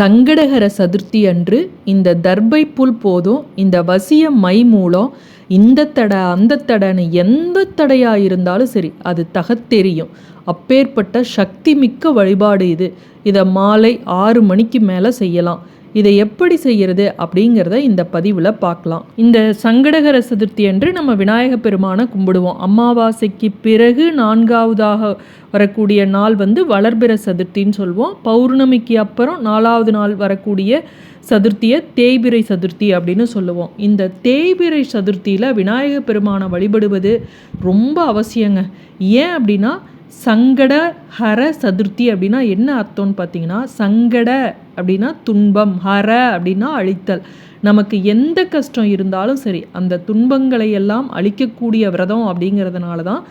சங்கடகர சதுர்த்தி அன்று இந்த தர்பை புல் போதும் இந்த வசிய மை மூலம் இந்த தடை அந்த தடைன்னு எந்த தடையாக இருந்தாலும் சரி அது தகத்தெரியும். அப்பேற்பட்ட சக்தி மிக்க வழிபாடு இது. இதை மாலை ஆறு மணிக்கு மேலே செய்யலாம். இதை எப்படி செய்யறது அப்படிங்கிறத இந்த பதிவில் பார்க்கலாம். இந்த சங்கடகர சதுர்த்தி அன்று நம்ம விநாயக பெருமானை கும்பிடுவோம். அமாவாசைக்கு பிறகு நான்காவதாக வரக்கூடிய நாள் வந்து வளர்பிற சதுர்த்தின்னு சொல்லுவோம் பௌர்ணமிக்கு அப்புறம் நாலாவது நாள் வரக்கூடிய சதுர்த்தியை தேய்பிரை சதுர்த்தி அப்படின்னு சொல்லுவோம். இந்த தேய்பிரை சதுர்த்தியில் விநாயக பெருமானை வழிபடுவது ரொம்ப அவசியங்க. ஏன் அப்படின்னா சங்கட ஹர சதுர்த்தி அப்படின்னா என்ன அர்த்தம்னு பார்த்தீங்கன்னா சங்கட அப்படின்னா துன்பம் ஹர அப்படின்னா அழித்தல். நமக்கு எந்த கஷ்டம் இருந்தாலும் சரி அந்த துன்பங்களை எல்லாம் அழிக்கக்கூடிய விரதம் அப்படிங்கிறதுனால தான்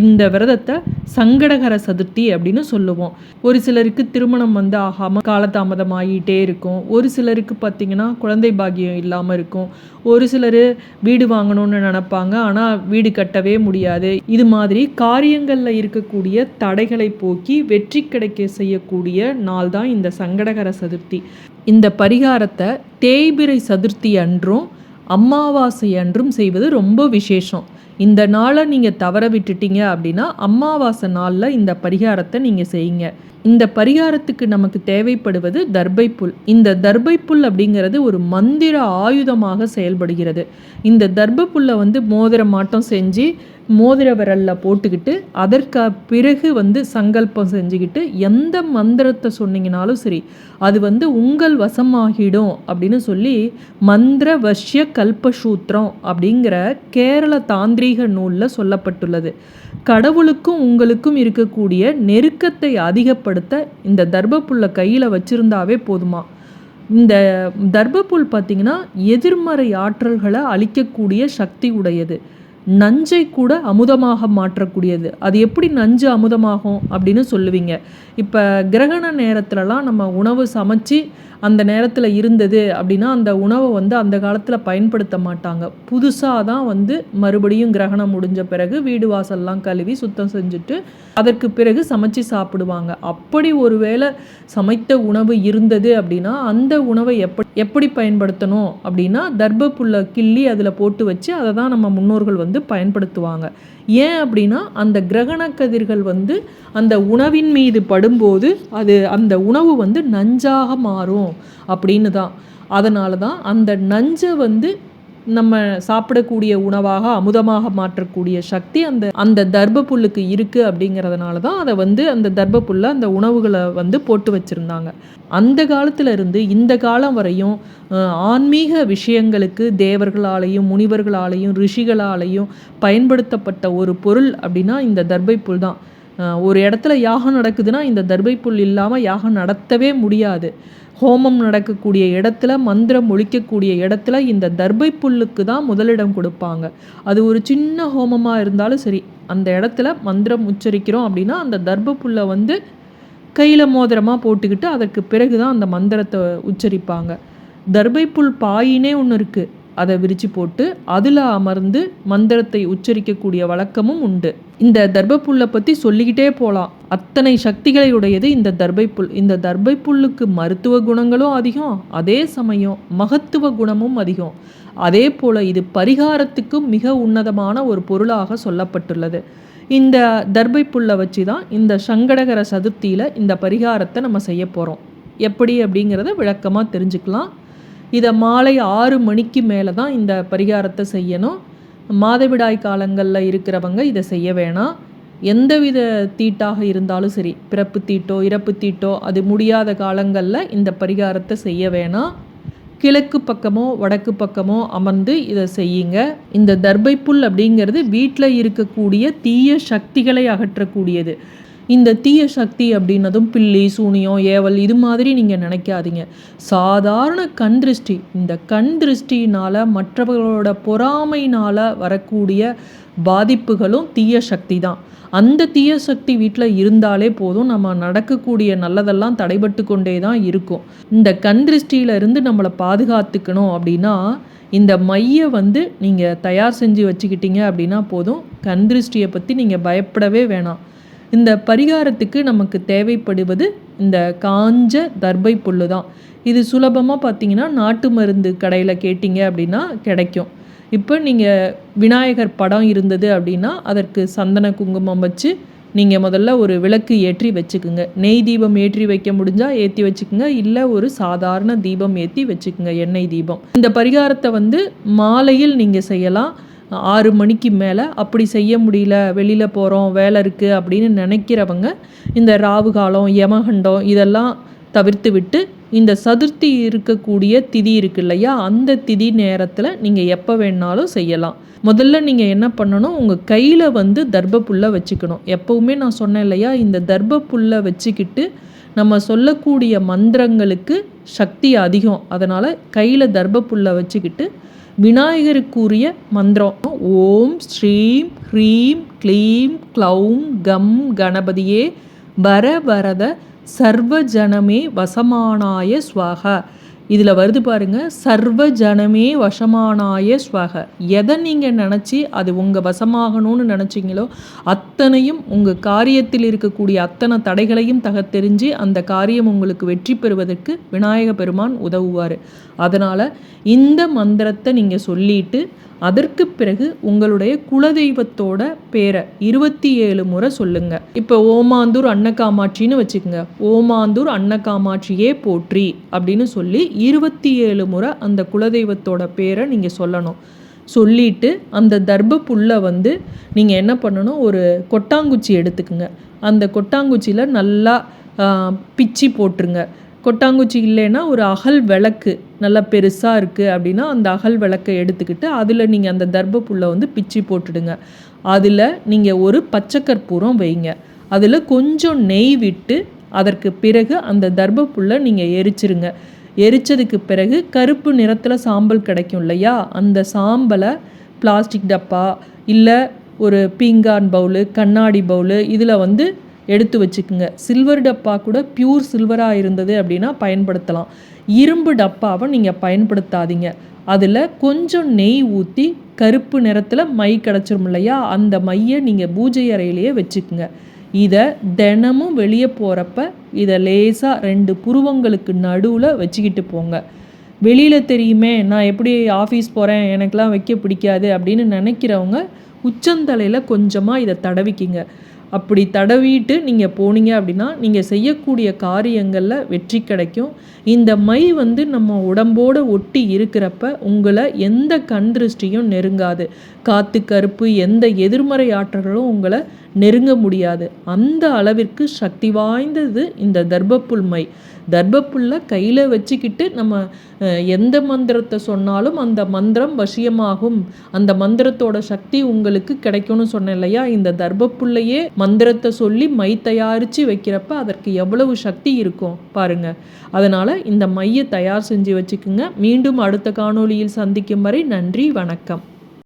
இந்த விரதத்தை சங்கடகர சதுர்த்தி அப்படின்னு சொல்லுவோம். ஒரு சிலருக்கு திருமணம் வந்து ஆகாமல் காலதாமதம் ஆகிட்டே இருக்கும். ஒரு சிலருக்கு பார்த்திங்கன்னா குழந்தை பாக்கியம் இல்லாமல் இருக்கும். ஒரு சிலர் வீடு வாங்கணும்னு நினப்பாங்க. ஆனால் வீடு கட்டவே முடியாது. இது மாதிரி காரியங்களில் இருக்கக்கூடிய தடைகளை போக்கி வெற்றி கிடைக்க செய்யக்கூடிய நாள் தான் இந்த சங்கடகர சதுர்த்தி. இந்த பரிகாரத்தை தேய்பிரை சதுர்த்தி அன்றும் அமாவாசை அன்றும் செய்வது ரொம்ப விசேஷம். இந்த நாளை நீங்கள் தவற விட்டுட்டீங்க அப்படின்னா அமாவாசை நாளில் இந்த பரிகாரத்தை நீங்கள் செய்யுங்க. இந்த பரிகாரத்துக்கு நமக்கு தேவைப்படுவது தர்பை புல் இந்த தர்பை புல் அப்படிங்கிறது ஒரு மந்திர ஆயுதமாக செயல்படுகிறது. இந்த தர்ப புல்லை வந்து மோதிர மாட்டம் செஞ்சு மோதிர விரலில் போட்டுக்கிட்டு அதற்கு பிறகு வந்து சங்கல்பம் செஞ்சுக்கிட்டு எந்த மந்திரத்தை சொன்னீங்கனாலும் சரி அது வந்து உங்கள் வசமாகிடும் அப்படின்னு சொல்லி மந்திர வஷ்ய கல்பசூத்திரம் அப்படிங்கிற கேரள தாந்திரீக நூலில் சொல்லப்பட்டுள்ளது. கடவுளுக்கும் உங்களுக்கும் இருக்கக்கூடிய நெருக்கத்தை அதிகப்படுத்த இந்த தர்பப்புல்லை கையில் வச்சுருந்தாவே போதுமா? இந்த தர்பப்புல் பார்த்திங்கன்னா எதிர்மறை ஆற்றல்களை அழிக்கக்கூடிய சக்தி உடையது. நஞ்சை கூட அமுதமாக மாற்றக்கூடியது. அது எப்படி நஞ்சு அமுதமாகும் அப்படின்னு சொல்லுவீங்க. இப்போ கிரகண நேரத்துலலாம் நம்ம உணவு சமைச்சு அந்த நேரத்தில் இருந்தது அப்படின்னா அந்த உணவை வந்து அந்த காலத்தில் பயன்படுத்த மாட்டாங்க. புதுசாக தான் வந்து மறுபடியும் கிரகணம் முடிஞ்ச பிறகு வீடு வாசல்லாம் கழுவி சுத்தம் செஞ்சுட்டு அதற்கு பிறகு சமைச்சு சாப்பிடுவாங்க. அப்படி ஒருவேளை சமைத்த உணவு இருந்தது அப்படின்னா அந்த உணவை எப்படி எப்படி பயன்படுத்தணும் அப்படின்னா தர்ப புல்லை கிள்ளி அதில் போட்டு வச்சு அதை தான் நம்ம முன்னோர்கள் வந்து பயன்படுத்துவாங்க. ஏன் அப்படின்னா அந்த கிரகண கதிர்கள் வந்து அந்த உணவின் மீது படும்போது அது அந்த உணவு வந்து நஞ்சாக மாறும் அப்படின்னு தான் அதனால தான் அந்த நஞ்சை வந்து நம்ம சாப்பிடக்கூடிய உணவாக அமுதமாக மாற்றக்கூடிய சக்தி அந்த அந்த தர்ப புல்லுக்கு இருக்குது அப்படிங்கிறதுனால தான் அதை வந்து அந்த தர்ப புல்லை அந்த உணவுகளை வந்து போட்டு வச்சுருந்தாங்க. அந்த காலத்தில் இருந்து இந்த காலம் வரையும் ஆன்மீக விஷயங்களுக்கு தேவர்களாலேயும் முனிவர்களாலேயும் ரிஷிகளாலேயும் பயன்படுத்தப்பட்ட ஒரு பொருள் அப்படின்னா இந்த தர்பை புல் தான் ஒரு இடத்துல யாகம் நடக்குதுன்னா இந்த தர்பை புல் இல்லாமல் யாகம் நடத்தவே முடியாது. ஹோமம் நடக்கக்கூடிய இடத்துல மந்திரம் ஒழிக்கக்கூடிய இடத்துல இந்த தர்பை புல்லுக்கு தான் முதலிடம் கொடுப்பாங்க. அது ஒரு சின்ன ஹோமமாக இருந்தாலும் சரி அந்த இடத்துல மந்திரம் உச்சரிக்கிறோம் அப்படின்னா அந்த தர்ப புல்லை வந்து கையில் மோதிரமாக போட்டுக்கிட்டு அதற்கு பிறகு தான் அந்த மந்திரத்தை உச்சரிப்பாங்க. தர்பை புல் பாயினே ஒன்று இருக்குது அதை விரித்து போட்டு அதில் அமர்ந்து மந்திரத்தை உச்சரிக்கக்கூடிய வழக்கமும் உண்டு. இந்த தர்பப்புல்லை பற்றி சொல்லிக்கிட்டே போகலாம் அத்தனை சக்திகளை உடையது இந்த தர்பை புல் இந்த தர்பை புல்லுக்கு மருத்துவ குணங்களும் அதிகம். அதே சமயம் மகத்துவ குணமும் அதிகம். அதே போல் இது பரிகாரத்துக்கும் மிக உன்னதமான ஒரு பொருளாக சொல்லப்பட்டுள்ளது. இந்த தர்பை புல்லை வச்சு தான் இந்த சங்கடகர சதுர்த்தியில் இந்த பரிகாரத்தை நம்ம செய்ய போகிறோம் எப்படி அப்படிங்கிறத விளக்கமாக தெரிஞ்சுக்கலாம். இதை மாலை ஆறு மணிக்கு மேலே தான் இந்த பரிகாரத்தை செய்யணும். மாதவிடாய் காலங்களில் இருக்கிறவங்க இதை செய்ய வேணாம். எந்தவித தீட்டாக இருந்தாலும் சரி பிறப்பு தீட்டோ இறப்பு தீட்டோ அது முடியாத காலங்களில் இந்த பரிகாரத்தை செய்ய வேணாம். கிழக்கு பக்கமோ வடக்கு பக்கமோ அமர்ந்து இதை செய்யுங்க. இந்த தர்பை புல் அப்படிங்கிறது வீட்டில் இருக்கக்கூடிய தீய சக்திகளை அகற்றக்கூடியது. இந்த தீய சக்தி அப்படின்னதும் பில்லி சூனியம் ஏவல் இது மாதிரி நீங்கள் நினைக்காதீங்க. சாதாரண கண் திருஷ்டி. இந்த கண் திருஷ்டினால் மற்றவர்களோட பொறாமைனால் வரக்கூடிய பாதிப்புகளும் தீய சக்தி தான் அந்த தீய சக்தி வீட்டில் இருந்தாலே போதும் நம்ம நடக்கக்கூடிய நல்லதெல்லாம் தடைபட்டு கொண்டே தான் இருக்கும். இந்த கண் திருஷ்டியிலிருந்து நம்மளை பாதுகாத்துக்கணும் அப்படின்னா இந்த மையை வந்து நீங்கள் தயார் செஞ்சு வச்சுக்கிட்டீங்க அப்படின்னா போதும். கண் திருஷ்டியை பற்றி நீங்கள் பயப்படவே வேணாம். இந்த பரிகாரத்துக்கு நமக்கு தேவைப்படுவது இந்த காஞ்ச தர்பை புல்லு தான் இது சுலபமாக பார்த்தீங்கன்னா நாட்டு மருந்து கடையில் கேட்டிங்க அப்படின்னா கிடைக்கும். இப்போ நீங்கள் விநாயகர் படம் இருந்தது அப்படின்னா அதற்கு சந்தன குங்குமம் வச்சு நீங்கள் முதல்ல ஒரு விளக்கு ஏற்றி வச்சுக்குங்க. நெய் தீபம் ஏற்றி வைக்க முடிஞ்சால் ஏற்றி வச்சுக்கோங்க. இல்லை ஒரு சாதாரண தீபம் ஏற்றி வச்சுக்கோங்க. எண்ணெய் தீபம். இந்த பரிகாரத்தை வந்து மாலையில் நீங்கள் செய்யலாம். ஆறு மணிக்கு மேலே அப்படி செய்ய முடியல வெளியில் போகிறோம் வேலை இருக்குது அப்படின்னு நினைக்கிறவங்க இந்த ராவு காலம் யமகண்டம் இதெல்லாம் தவிர்த்து விட்டு இந்த சதுர்த்தி இருக்கக்கூடிய திதி இருக்கு இல்லையா அந்த திதி நேரத்தில் நீங்கள் எப்போ வேணாலும் செய்யலாம். முதல்ல நீங்கள் என்ன பண்ணணும் உங்கள் கையில் வந்து தர்ப்பப்புல்லை வச்சுக்கணும். எப்போவுமே நான் சொன்னேன் இல்லையா இந்த தர்ப்பப்புல்லை வச்சுக்கிட்டு நம்ம சொல்லக்கூடிய மந்திரங்களுக்கு சக்தி அதிகம். அதனால் கையில் தர்ப்பப்புல்லை வச்சுக்கிட்டு விநாயகருக்குரிய மந்திரம். ஓம் ஸ்ரீம் ஹ்ரீம் க்ளீம் க்ளௌம் கம் கணபதியே. வர வரத சர்வஜனமே வசமானாய ஸ்வாகா இதில் வருது பாருங்க சர்வ ஜனமே வசமானாய ஸ்வக எதை நீங்கள் நினச்சி அது உங்கள் வசமாகணும்னு நினச்சிங்களோ அத்தனையும் உங்கள் காரியத்தில் இருக்கக்கூடிய அத்தனை தடைகளையும் தகத்தெரிஞ்சு அந்த காரியம் உங்களுக்கு வெற்றி பெறுவதற்கு விநாயக பெருமான் உதவுவார். அதனால் இந்த மந்திரத்தை நீங்கள் சொல்லிட்டு அதற்கு பிறகு உங்களுடைய குலதெய்வத்தோட பேரை இருபத்தி ஏழு முறை சொல்லுங்க. இப்போ ஓமாந்தூர் அன்னகாமாட்சின்னு வச்சுக்கோங்க. ஓமாந்தூர் அன்னகாமாட்சியே போற்றி அப்படின்னு சொல்லி இருபத்தி ஏழு முறை அந்த குலதெய்வத்தோட பேரை நீங்கள் சொல்லணும். சொல்லிட்டு அந்த தர்ப்ப புல்லை வந்து நீங்கள் என்ன பண்ணணும்? ஒரு கொட்டாங்குச்சி எடுத்துக்குங்க. அந்த கொட்டாங்குச்சியில் நல்லா பிச்சி போட்டுருங்க. கொட்டாங்குச்சி இல்லைன்னா ஒரு அகல் விளக்கு நல்லா பெருசாக இருக்குது அப்படின்னா அந்த அகல் விளக்கை எடுத்துக்கிட்டு அதில் நீங்கள் அந்த தர்ப்பப்புல்லை வந்து பிச்சு போட்டுடுங்க. அதில் நீங்கள் ஒரு பச்சை கற்பூரம் வைங்க. அதில் கொஞ்சம் நெய் விட்டு அதற்கு பிறகு அந்த தர்ப்பப்புல்லை நீங்கள் எரிச்சிருங்க. எரித்ததுக்கு பிறகு கருப்பு நிறத்தில் சாம்பல் கிடைக்கும் இல்லையா? அந்த சாம்பலை பிளாஸ்டிக் டப்பா இல்லை ஒரு பீங்கான் பவுலு கண்ணாடி பவுலு இதில் வந்து எடுத்து வச்சுக்குங்க. சில்வர் டப்பா கூட பியூர் சில்வராக இருந்தது அப்படின்னா பயன்படுத்தலாம். இரும்பு டப்பாவை நீங்கள் பயன்படுத்தாதீங்க. அதில் கொஞ்சம் நெய் ஊற்றி கருப்பு நிறத்தில் மை கிடச்சிரும் இல்லையா? அந்த மையை நீங்கள் பூஜை அறையிலேயே வச்சுக்குங்க. இதை தினமும் வெளியே போகிறப்ப இதை லேசாக ரெண்டு புருவங்களுக்கு நடுவில் வச்சுக்கிட்டு போங்க. வெளியில் தெரியுமே நான் எப்படி ஆஃபீஸ் போகிறேன் எனக்கெலாம் வைக்க பிடிக்காது அப்படின்னு நினைக்கிறவங்க உச்சந்தலையில் கொஞ்சமாக இதை தடவிக்கிங்க. அப்படி தடவிட்டு நீங்கள் போனீங்க அப்படின்னா நீங்கள் செய்யக்கூடிய காரியங்களில் வெற்றி கிடைக்கும். இந்த மை வந்து நம்ம உடம்போடு ஒட்டி இருக்கிறப்ப உங்களை எந்த கண் திருஷ்டியும் நெருங்காது. காத்து கருப்பு எந்த எதிர்மறை ஆற்றல்களும் உங்களை நெருங்க முடியாது. அந்த அளவிற்கு சக்தி வாய்ந்தது இந்த தர்ப்புல் மை. தர்ப்பப்புல்லை கையில் வச்சுக்கிட்டு நம்ம எந்த மந்திரத்தை சொன்னாலும் அந்த மந்திரம் வசியமாகும். அந்த மந்திரத்தோட சக்தி உங்களுக்கு கிடைக்கும்னு சொன்னேன் இல்லையா? இந்த தர்பப்புள்ளையே மந்திரத்தை சொல்லி மை தயாரித்து வைக்கிறப்ப அதற்கு எவ்வளவு சக்தி இருக்கும் பாருங்க. அதனால் இந்த மையை தயார் செஞ்சு வச்சுக்கோங்க. மீண்டும் அடுத்த காணொளியில் சந்திக்கும் வரை நன்றி வணக்கம்.